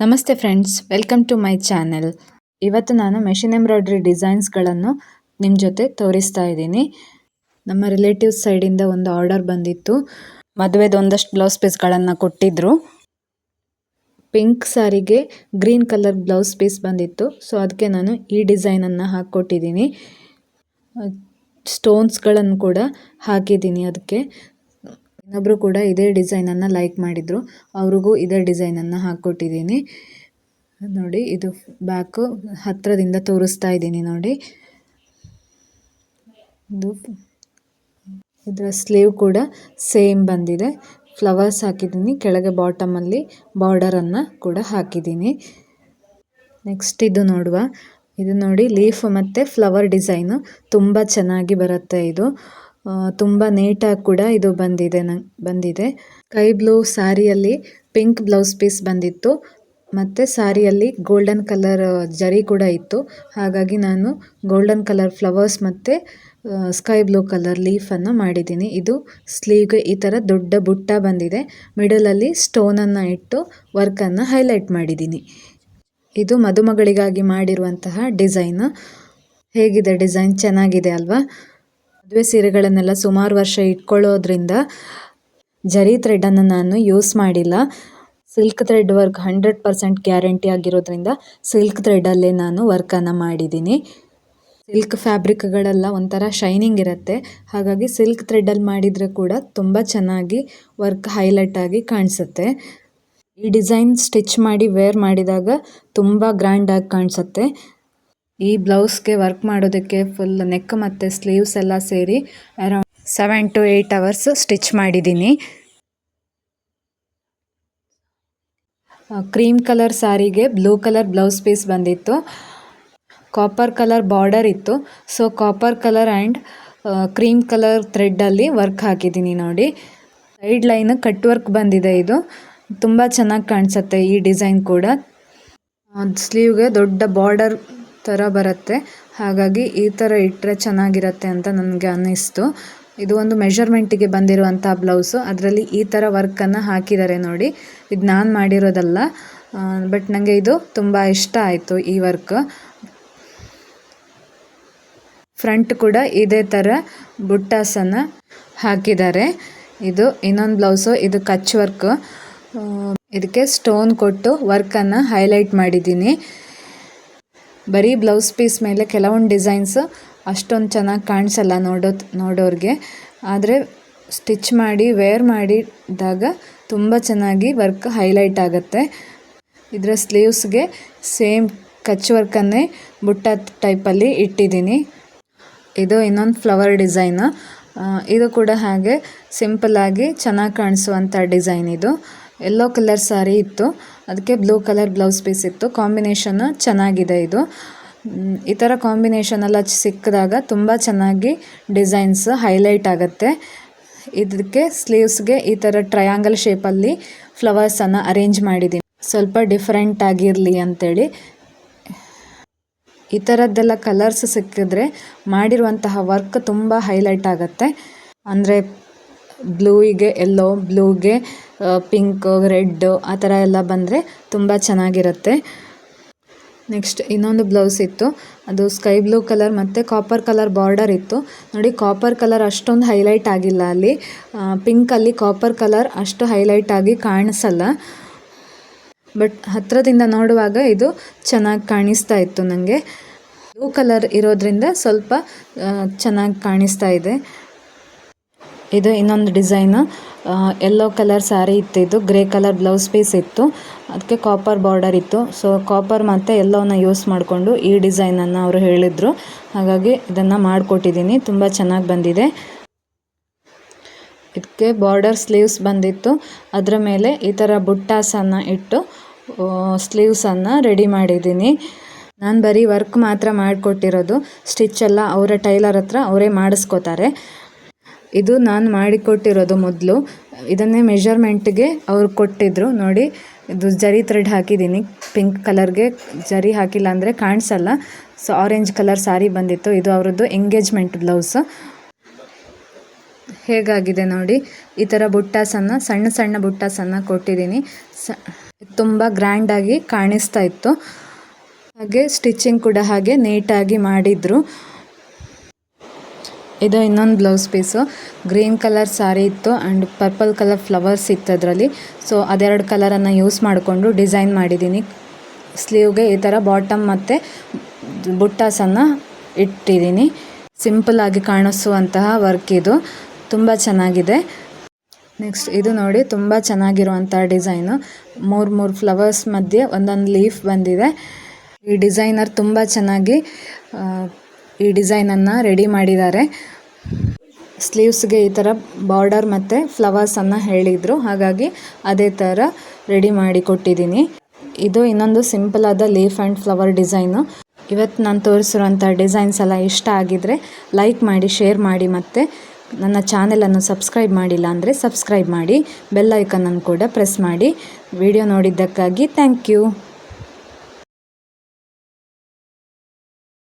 ನಮಸ್ತೆ friends, welcome to my channel. ಇವತ್ತು ನಾನು ಮೆಷಿನ್ ಎಂಬ್ರಾಯ್ಡ್ರಿ ಡಿಸೈನ್ಸ್ಗಳನ್ನು ನಿಮ್ಮ ಜೊತೆ ತೋರಿಸ್ತಾ ಇದ್ದೀನಿ. ನಮ್ಮ ರಿಲೇಟಿವ್ಸ್ ಸೈಡಿಂದ ಒಂದು ಆರ್ಡರ್ ಬಂದಿತ್ತು. ಮದುವೆದು ಒಂದಷ್ಟು ಬ್ಲೌಸ್ ಪೀಸ್ಗಳನ್ನು ಕೊಟ್ಟಿದ್ದರು ಪಿಂಕ್ ಸಾರಿಗೆ ಗ್ರೀನ್ ಕಲರ್ ಬ್ಲೌಸ್ ಪೀಸ್ ಬಂದಿತ್ತು. ಸೊ, ಅದಕ್ಕೆ ನಾನು ಈ ಡಿಸೈನನ್ನು ಹಾಕ್ಕೊಟ್ಟಿದ್ದೀನಿ. ಸ್ಟೋನ್ಸ್ಗಳನ್ನು ಕೂಡ ಹಾಕಿದ್ದೀನಿ ಅದಕ್ಕೆ. ಇನ್ನೊಬ್ಬರು ಕೂಡ ಇದೇ ಡಿಸೈನನ್ನು ಲೈಕ್ ಮಾಡಿದರು. ಅವ್ರಿಗೂ ಇದೇ ಡಿಸೈನನ್ನು ಹಾಕ್ಕೊಟ್ಟಿದ್ದೀನಿ ನೋಡಿ, ಇದು ಬ್ಯಾಕು ಹತ್ತಿರದಿಂದ ತೋರಿಸ್ತಾ ಇದ್ದೀನಿ ನೋಡಿ. ಇದು ಇದರ ಸ್ಲೀವ್ ಕೂಡ ಸೇಮ್ ಬಂದಿದೆ. ಫ್ಲವರ್ಸ್ ಹಾಕಿದ್ದೀನಿ. ಕೆಳಗೆ ಬಾಟಮಲ್ಲಿ ಬಾರ್ಡರನ್ನು ಕೂಡ ಹಾಕಿದ್ದೀನಿ. ನೆಕ್ಸ್ಟ್ ಇದು ನೋಡುವ. ಇದು ನೋಡಿ ಲೀಫ್ ಮತ್ತು ಫ್ಲವರ್ ಡಿಸೈನು ತುಂಬ ಚೆನ್ನಾಗಿ ಬರುತ್ತೆ ಇದು. ತುಂಬ ನೀಟಾಗಿ ಕೂಡ ಇದು ಬಂದಿದೆ ನಂಗೆ ಬಂದಿದೆ. ಸ್ಕೈ ಬ್ಲೂ ಸ್ಯಾರಿಯಲ್ಲಿ ಪಿಂಕ್ ಬ್ಲೌಸ್ ಪೀಸ್ ಬಂದಿತ್ತು. ಮತ್ತು ಸ್ಯಾರಿಯಲ್ಲಿ ಗೋಲ್ಡನ್ ಕಲರ್ ಜರಿ ಕೂಡ ಇತ್ತು. ಹಾಗಾಗಿ ನಾನು ಗೋಲ್ಡನ್ ಕಲರ್ ಫ್ಲವರ್ಸ್ ಮತ್ತು ಸ್ಕೈ ಬ್ಲೂ ಕಲರ್ ಲೀಫನ್ನು ಮಾಡಿದ್ದೀನಿ. ಇದು ಸ್ಲೀವ್ಗೆ ಈ ಥರ ದೊಡ್ಡ ಬುಟ್ಟ ಬಂದಿದೆ. ಮಿಡಲಲ್ಲಿ ಸ್ಟೋನನ್ನು ಇಟ್ಟು ವರ್ಕನ್ನು ಹೈಲೈಟ್ ಮಾಡಿದ್ದೀನಿ. ಇದು ಮದುಮಗಳಿಗಾಗಿ ಮಾಡಿರುವಂತಹ ಡಿಸೈನ್. ಹೇಗಿದೆ ಡಿಸೈನ್? ಚೆನ್ನಾಗಿದೆ ಅಲ್ವಾ? ಮದುವೆ ಸೀರೆಗಳನ್ನೆಲ್ಲ ಸುಮಾರು ವರ್ಷ ಇಟ್ಕೊಳ್ಳೋದ್ರಿಂದ ಜರಿ ಥ್ರೆಡನ್ನು ನಾನು ಯೂಸ್ ಮಾಡಿಲ್ಲ. Silk thread work hundred percent guarantee ಆಗಿರೋದ್ರಿಂದ ಸಿಲ್ಕ್ ಥ್ರೆಡಲ್ಲೇ ನಾನು ವರ್ಕನ್ನು ಮಾಡಿದ್ದೀನಿ. ಸಿಲ್ಕ್ ಫ್ಯಾಬ್ರಿಕ್ಗಳೆಲ್ಲ ಒಂಥರ ಶೈನಿಂಗ್ ಇರುತ್ತೆ. ಹಾಗಾಗಿ ಸಿಲ್ಕ್ ಥ್ರೆಡಲ್ಲಿ ಮಾಡಿದರೆ ಕೂಡ ತುಂಬ ಚೆನ್ನಾಗಿ ವರ್ಕ್ ಹೈಲೈಟ್ ಆಗಿ ಕಾಣಿಸುತ್ತೆ. ಈ ಡಿಸೈನ್ ಸ್ಟಿಚ್ ಮಾಡಿ ವೇರ್ ಮಾಡಿದಾಗ ತುಂಬ ಗ್ರ್ಯಾಂಡಾಗಿ ಕಾಣಿಸುತ್ತೆ. ಈ ಬ್ಲೌಸ್ಗೆ ವರ್ಕ್ ಮಾಡೋದಕ್ಕೆ ಫುಲ್ ನೆಕ್ ಮತ್ತು ಸ್ಲೀವ್ಸ್ ಎಲ್ಲ ಸೇರಿ around seven to eight hours stitch ಮಾಡಿದ್ದೀನಿ. ಕ್ರೀಮ್ ಕಲರ್ ಸಾರಿಗೆ ಬ್ಲೂ ಕಲರ್ ಬ್ಲೌಸ್ ಪೀಸ್ ಬಂದಿತ್ತು. ಕಾಪರ್ ಕಲರ್ ಬಾರ್ಡರ್ ಇತ್ತು. So copper colour and cream colour ಥ್ರೆಡ್ಡಲ್ಲಿ work ಹಾಕಿದ್ದೀನಿ ನೋಡಿ. ಸೈಡ್ ಲೈನ್ ಕಟ್ ವರ್ಕ್ ಬಂದಿದೆ ಇದು. ತುಂಬ ಚೆನ್ನಾಗಿ ಕಾಣಿಸುತ್ತೆ ಈ ಡಿಸೈನ್ ಕೂಡ. ಸ್ಲೀವ್ಗೆ ದೊಡ್ಡ ಬಾರ್ಡರ್ ಥರ ಬರುತ್ತೆ. ಹಾಗಾಗಿ ಈ ಥರ ಇಟ್ಟರೆ ಚೆನ್ನಾಗಿರುತ್ತೆ ಅಂತ ನನಗೆ ಅನ್ನಿಸ್ತು. ಇದು ಒಂದು ಮೆಷರ್ಮೆಂಟಿಗೆ ಬಂದಿರುವಂಥ ಬ್ಲೌಸು. ಅದರಲ್ಲಿ ಈ ಥರ ವರ್ಕನ್ನು ಹಾಕಿದ್ದಾರೆ ನೋಡಿ. ಇದು ನಾನು ಮಾಡಿರೋದಲ್ಲ. ಬಟ್ ನನಗೆ ಇದು ತುಂಬ ಇಷ್ಟ ಆಯಿತು ಈ ವರ್ಕ್. ಫ್ರಂಟ್ ಕೂಡ ಇದೇ ಥರ ಬುಟ್ಟಾಸನ್ನು ಹಾಕಿದ್ದಾರೆ. ಇದು ಇನ್ನೊಂದು ಬ್ಲೌಸು. ಇದು ಕಚ್ ವರ್ಕ್. ಇದಕ್ಕೆ ಸ್ಟೋನ್ ಕೊಟ್ಟು ವರ್ಕನ್ನು ಹೈಲೈಟ್ ಮಾಡಿದ್ದೀನಿ. ಬರೀ ಬ್ಲೌಸ್ ಪೀಸ್ ಮೇಲೆ ಕೆಲವೊಂದು ಡಿಸೈನ್ಸ್ ಅಷ್ಟೊಂದು ಚೆನ್ನಾಗಿ ಕಾಣಿಸಲ್ಲ ನೋಡೋ ನೋಡೋರಿಗೆ. ಆದರೆ ಸ್ಟಿಚ್ ಮಾಡಿ ವೇರ್ ಮಾಡಿದಾಗ ತುಂಬ ಚೆನ್ನಾಗಿ ವರ್ಕ್ ಹೈಲೈಟ್ ಆಗುತ್ತೆ. ಇದರ ಸ್ಲೀವ್ಸ್ಗೆ ಸೇಮ್ ಕಚ್ ವರ್ಕನ್ನೇ ಬುಟ್ಟ ಟೈಪಲ್ಲಿ ಇಟ್ಟಿದ್ದೀನಿ. ಇದು ಇನ್ನೊಂದು ಫ್ಲವರ್ ಡಿಸೈನ್ ಇದು ಕೂಡ ಹಾಗೆ ಸಿಂಪಲ್ಲಾಗಿ ಚೆನ್ನಾಗಿ ಕಾಣಿಸುವಂಥ ಡಿಸೈನ್ ಇದು. ಯೆಲ್ಲೋ ಕಲರ್ ಸಾರಿ ಇತ್ತು. ಅದಕ್ಕೆ ಬ್ಲೂ ಕಲರ್ ಬ್ಲೌಸ್ ಪೀಸ್ ಇತ್ತು. ಕಾಂಬಿನೇಷನ್ ಚೆನ್ನಾಗಿದೆ ಇದು. ಈ ಥರ ಕಾಂಬಿನೇಷನ್ ಎಲ್ಲ ಸಿಕ್ಕಿದಾಗ ತುಂಬ ಚೆನ್ನಾಗಿ ಡಿಸೈನ್ಸ್ ಹೈಲೈಟ್ ಆಗುತ್ತೆ. ಇದಕ್ಕೆ ಸ್ಲೀವ್ಸ್ಗೆ ಈ ಥರ ಟ್ರಯಾಂಗಲ್ ಶೇಪಲ್ಲಿ ಫ್ಲವರ್ಸನ್ನು ಅರೇಂಜ್ ಮಾಡಿದ್ದೀನಿ ಸ್ವಲ್ಪ ಡಿಫ್ರೆಂಟ್ ಆಗಿರಲಿ ಅಂಥೇಳಿ ಈ ಥರದ್ದೆಲ್ಲ ಕಲರ್ಸ್ ಸಿಕ್ಕಿದ್ರೆ ಮಾಡಿರುವಂತಹ ವರ್ಕ್ ತುಂಬ ಹೈಲೈಟ್ ಆಗುತ್ತೆ. ಅಂದರೆ ಬ್ಲೂಯಿಗೆ ಎಲ್ಲೋ ಬ್ಲೂಗೆ ಪಿಂಕ್ ರೆಡ್ ಆ ಥರ ಎಲ್ಲ ಬಂದರೆ ತುಂಬ ಚೆನ್ನಾಗಿರುತ್ತೆ. ನೆಕ್ಸ್ಟ್ ಇನ್ನೊಂದು ಬ್ಲೌಸ್ ಇತ್ತು. ಅದು ಸ್ಕೈ ಬ್ಲೂ ಕಲರ್ ಮತ್ತು ಕಾಪರ್ ಕಲರ್ ಬಾರ್ಡರ್ ಇತ್ತು. ನೋಡಿ ಕಾಪರ್ ಕಲರ್ ಅಷ್ಟೊಂದು ಹೈಲೈಟ್ ಆಗಿಲ್ಲ ಅಲ್ಲಿ. ಪಿಂಕಲ್ಲಿ ಕಾಪರ್ ಕಲರ್ ಅಷ್ಟು ಹೈಲೈಟ್ ಆಗಿ ಕಾಣಿಸಲ್ಲ. ಬಟ್ ಹತ್ತಿರದಿಂದ ನೋಡುವಾಗ ಇದು ಚೆನ್ನಾಗಿ ಕಾಣಿಸ್ತಾ ಇತ್ತು ನನಗೆ ಬ್ಲೂ ಕಲರ್ ಇರೋದ್ರಿಂದ ಸ್ವಲ್ಪ ಚೆನ್ನಾಗಿ ಕಾಣಿಸ್ತಾ ಇದೆ. ಇದು ಇನ್ನೊಂದು ಡಿಸೈನು ಯೆಲ್ಲೋ ಕಲರ್ ಸ್ಯಾರಿ ಇತ್ತಿದ್ದು ಗ್ರೇ ಕಲರ್ ಬ್ಲೌಸ್ ಪೀಸ್ ಇತ್ತು ಅದಕ್ಕೆ ಕಾಪರ್ ಬಾರ್ಡರ್ ಇತ್ತು. ಸೊ ಕಾಪರ್ ಮತ್ತು ಎಲ್ಲೋನ ಯೂಸ್ ಮಾಡಿಕೊಂಡು ಈ ಡಿಸೈನನ್ನು ಅವರು ಹೇಳಿದರು. ಹಾಗಾಗಿ ಇದನ್ನು ಮಾಡಿಕೊಟ್ಟಿದ್ದೀನಿ ತುಂಬ ಚೆನ್ನಾಗಿ ಬಂದಿದೆ. ಇದಕ್ಕೆ ಬಾರ್ಡರ್ ಸ್ಲೀವ್ಸ್ ಬಂದಿತ್ತು. ಅದರ ಮೇಲೆ ಈ ಥರ ಬುಟ್ಟಾಸನ್ನು ಇಟ್ಟು ಸ್ಲೀವ್ಸನ್ನು ರೆಡಿ ಮಾಡಿದ್ದೀನಿ ನಾನು ಬರೀ ವರ್ಕ್ ಮಾತ್ರ ಮಾಡಿಕೊಟ್ಟಿರೋದು ಸ್ಟಿಚ್ ಎಲ್ಲ ಅವರ ಟೈಲರ್ ಹತ್ರ ಅವರೇ ಮಾಡಿಸ್ಕೋತಾರೆ. ಇದು ನಾನು ಮಾಡಿಕೊಟ್ಟಿರೋದು ಮೊದಲು. ಇದನ್ನೇ ಮೆಷರ್ಮೆಂಟ್ಗೆ ಅವರು ಕೊಟ್ಟಿದ್ದರು ನೋಡಿ, ಇದು ಜರಿ ಥ್ರೆಡ್ ಹಾಕಿದ್ದೀನಿ. ಪಿಂಕ್ ಕಲರ್ಗೆ ಜರಿ ಹಾಕಿಲ್ಲ ಅಂದರೆ ಕಾಣಿಸಲ್ಲ. ಸೊ ಆರೆಂಜ್ ಕಲರ್ ಸಾರಿ ಬಂದಿತ್ತು. ಇದು ಅವರದ್ದು ಎಂಗೇಜ್ಮೆಂಟ್ ಬ್ಲೌಸ್ ಹೇಗಾಗಿದೆ ನೋಡಿ, ಈ ಥರ ಬುಟ್ಟಾಸನ್ನು, ಸಣ್ಣ ಸಣ್ಣ ಬುಟ್ಟಾಸನ್ನು ಕೊಟ್ಟಿದ್ದೀನಿ. ಸ, ತುಂಬ ಗ್ರ್ಯಾಂಡಾಗಿ ಕಾಣಿಸ್ತಾ ಇತ್ತು. ಹಾಗೆ ಸ್ಟಿಚಿಂಗ್ ಕೂಡ ಹಾಗೆ ನೀಟಾಗಿ ಮಾಡಿದರು. ಇದು ಇನ್ನೊಂದು blouse piece green colour sari ಇತ್ತು ಆ್ಯಂಡ್ ಪರ್ಪಲ್ ಕಲರ್ ಫ್ಲವರ್ಸ್ ಇತ್ತು ಅದರಲ್ಲಿ. ಸೊ ಅದೆರಡು ಕಲರನ್ನು ಯೂಸ್ ಮಾಡಿಕೊಂಡು ಡಿಸೈನ್ ಮಾಡಿದ್ದೀನಿ ಸ್ಲೀವ್ಗೆ ಈ ಥರ ಬಾಟಮ್ ಮತ್ತು ಬುಟ್ಟಾಸನ್ನು ಇಟ್ಟಿದ್ದೀನಿ ಆಗಿ ಕಾಣಿಸುವಂತಹ ವರ್ಕ್ ಇದು. ತುಂಬ ಚೆನ್ನಾಗಿದೆ. ನೆಕ್ಸ್ಟ್ ಇದು ನೋಡಿ ತುಂಬ ಚೆನ್ನಾಗಿರುವಂಥ ಡಿಸೈನು ಮೂರು ಮೂರು ಫ್ಲವರ್ಸ್ ಮಧ್ಯೆ ಒಂದೊಂದು ಲೀಫ್ ಬಂದಿದೆ. ಈ ಡಿಸೈನರ್ ತುಂಬ ಚೆನ್ನಾಗಿ ಈ ಡಿಸೈನನ್ನು ರೆಡಿ ಮಾಡಿದ್ದಾರೆ. ಸ್ಲೀವ್ಸ್ಗೆ ಈ ಥರ ಬಾರ್ಡರ್ ಮತ್ತು ಫ್ಲವರ್ಸನ್ನು ಹೇಳಿದರು. ಹಾಗಾಗಿ ಅದೇ ಥರ ರೆಡಿ ಮಾಡಿ ಕೊಟ್ಟಿದ್ದೀನಿ. ಇದು ಇನ್ನೊಂದು ಸಿಂಪಲ್ ಆದ ಲೀಫ್ ಆ್ಯಂಡ್ ಫ್ಲವರ್ ಡಿಸೈನು. ಇವತ್ತು ನಾನು ತೋರಿಸಿರುವಂಥ ಡಿಸೈನ್ಸ್ ಎಲ್ಲ ಇಷ್ಟ ಆಗಿದರೆ ಲೈಕ್ ಮಾಡಿ, ಶೇರ್ ಮಾಡಿ ಮತ್ತು ನನ್ನ ಚಾನೆಲನ್ನು ಸಬ್ಸ್ಕ್ರೈಬ್ ಮಾಡಿಲ್ಲ ಅಂದರೆ ಸಬ್ಸ್ಕ್ರೈಬ್ ಮಾಡಿ, ಬೆಲ್ ಐಕನನ್ನು ಕೂಡ ಪ್ರೆಸ್ ಮಾಡಿ. ವಿಡಿಯೋ ನೋಡಿದ್ದಕ್ಕಾಗಿ ಥ್ಯಾಂಕ್ ಯು.